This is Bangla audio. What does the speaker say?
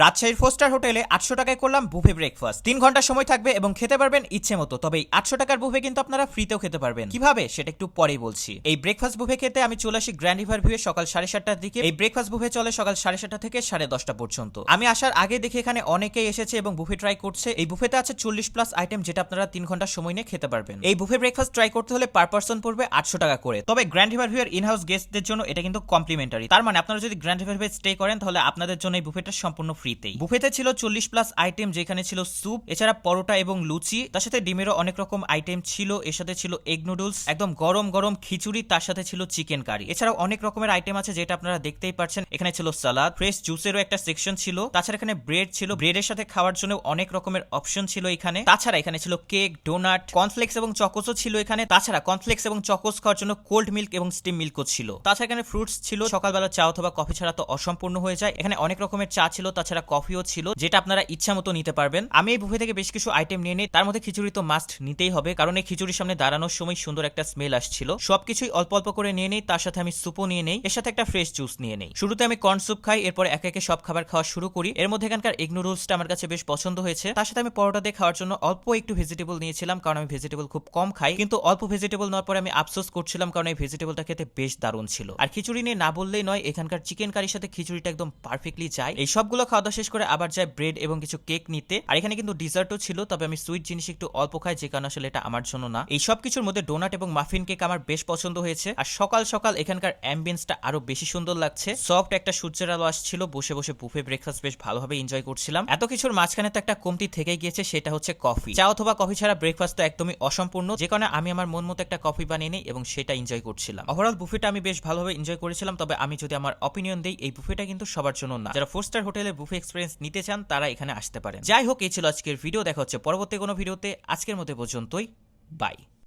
রাজশাহীর ফোস্টার হোটেলে আটশো টাকায় করলাম বুফে ব্রেকফাস্ট তিন ঘণ্টা সময় থাকবে এবং খেতে পারবেন ইচ্ছে মতো, তবে এই আটশো টাকার বুফে কিন্তু আপনারা ফ্রিতেও খেতে পারবেন। কীভাবে? সেটা একটু পরেই বলছি। এই ব্রেকফাস্ট বুফে খেতে আমি চলে আসি গ্র্যান্ড রিভার ভিউ সকাল সাড়ে সাতটার দিকে। এই ব্রেকফাস্ট বুফে চলে সকাল সাড়ে সাতটা থেকে সাড়ে দশটা পর্যন্ত। আমি আসার আগে দেখি এখানে অনেকেই এসেছে এবং বুফে ট্রাই করছে। এই বুফেতে আছে চল্লিশ প্লাস আইটেম যেটা আপনারা তিন ঘণ্টা সময় নিয়ে খেতে পারবেন। এই বুফে ব্রেকফাস্ট ট্রাই করতে হলে পার পার্সন পড়বে আটশো টাকা করে। তবে গ্র্যান্ড রিভার ভিউর ইন হাউস গেস্টদের জন্য এটা কিন্তু কমপ্লিমেন্টারি তার মানে আপনারা যদি গ্র্যান্ড রিভার ভিউ স্টে করেন, তাহলে আপনাদের জন্য এই বুফেটা সম্পূর্ণ ফ্রিতেই। বুফেতে ছিল চল্লিশ প্লাস আইটেম, যেখানে ছিল স্যুপ, এছাড়া পরোটা এবং লুচি, তার সাথে ডিমেরও অনেক রকম আইটেম ছিল। এর সাথে ছিল এগ নুডলস, একদম গরম গরম খিচুড়ি, তার সাথে ছিল চিকেন কারি। এছাড়াও অনেক রকমের আইটেম আছে যেটা আপনারা দেখতেই পাচ্ছেন এখানে ছিল সালাদ, ফ্রেশ জুসেরও একটা সেকশন ছিল। তাছাড়া এখানে ব্রেড ছিল। ব্রেডের সাথে খাওয়ার জন্য অনেক রকমের অপশন ছিল এখানে। তাছাড়া এখানে ছিল কেক, ডোনাট, কর্নফ্লেক্স এবং চকোসও ছিল এখানে। তাছাড়া কর্নফ্লেক্স এবং চকোস খাওয়ার জন্য কোল্ড মিল্ক এবং স্টিম মিল্কও ছিল। তাছাড়া এখানে ফ্রুটস ছিল। সকালবেলা চা অথবা কফি ছাড়া তো অসম্পূর্ণ হয়ে যায়। এখানে অনেক রকমের চা ছিল। তাছাড়া কফিও ছিল, যেটা আপনারা ইচ্ছা মতো নিতে পারবেন। আমি এই বুফে থেকে বেশ কিছু আইটেম নিয়ে নিই তার মধ্যে খিচুড়ি তো মাস্ট নিতেই হবে, কারণ এই খিচুড়ির সামনে দাঁড়ানোর সময় সুন্দর একটা স্মেল আসছিল। সবকিছুই অল্প অল্প করে নিয়ে নিই, তার সাথে আমি সুপও নিয়ে নেই, এর সাথে একটা ফ্রেশ জুস নিয়ে নেই। শুরুতে আমি কর্ন স্যুপ খাই, এরপর একে একে সব খাবার খাওয়া শুরু করি। এর মধ্যে এখানকার এগ নুডলসটা আমার কাছে বেশ পছন্দ হয়েছে। তার সাথে আমি পরোটা দিয়ে খাওয়ার জন্য অল্প একটু ভেজিটেবল নিয়েছিলাম, কারণ আমি ভেজিটেবল খুব কম খাই। কিন্তু অল্প ভেজিটেবল নেওয়ার পরে আমি আফসোস করছিলাম, কারণ এই ভেজিটেবলটা খেতে বেশ দারুণ ছিল। আর খিচুড়ি নিয়ে না বললেই নয়, এখানকার চিকেন কারির সাথে খিচুড়িটা একদম পারফেক্টলি যায়। এই সবগুলো খাওয়া দাওয়া শেষ করে আবার যায় ব্রেড এবং কিছু কেক নিতে। আর এখানে কিন্তু ডিজার্টও ছিল, তবে আমি সুইট জিনিস একটু অল্প খাই, যে কারণে আসলে এটা আমার জন্য না। এই সব কিছুর মধ্যে ডোনাট এবং মাফিন কেক আমার বেশ পছন্দ হয়েছে। আর সকাল সকাল এখানকার অ্যাম্বিয়েন্সটা আরও বেশি সুন্দর লাগছে। সফট একটা সূর্যের আলো আসছিল, বসে বসে বুফে ব্রেকফাস্ট বেশ ভালোভাবে এনজয় করছিলাম। এত কিছুর মাঝখানে তো একটা কমতি থেকে গিয়েছে, সেটা হচ্ছে কফি চা অথবা কফি ছাড়া ব্রেকফাস্ট তো একদমই অসম্পূর্ণ, যে কারণে আমি আমার মন মতো একটা কফি বানিয়ে নিই এবং সেটা এনজয় করছিলাম। ওভারঅল বুফেটা আমি বেশ ভালোভাবে এনজয় করেছিলাম, তবে আমি যদি আমার অপিনিয়ন দিই, এই বুফেটা কিন্তু সবার জন্য না। যারা ফোর স্টার হোটেলের বুফে এক্সপিরিয়েন্স নিতে চান, তারা এখানে আসতে পারেন। যাই হোক, এই ছিল আজকের ভিডিও দেখা হচ্ছে পরবর্তী কোনো ভিডিওতে আজকের মতো পর্যন্তই। বাই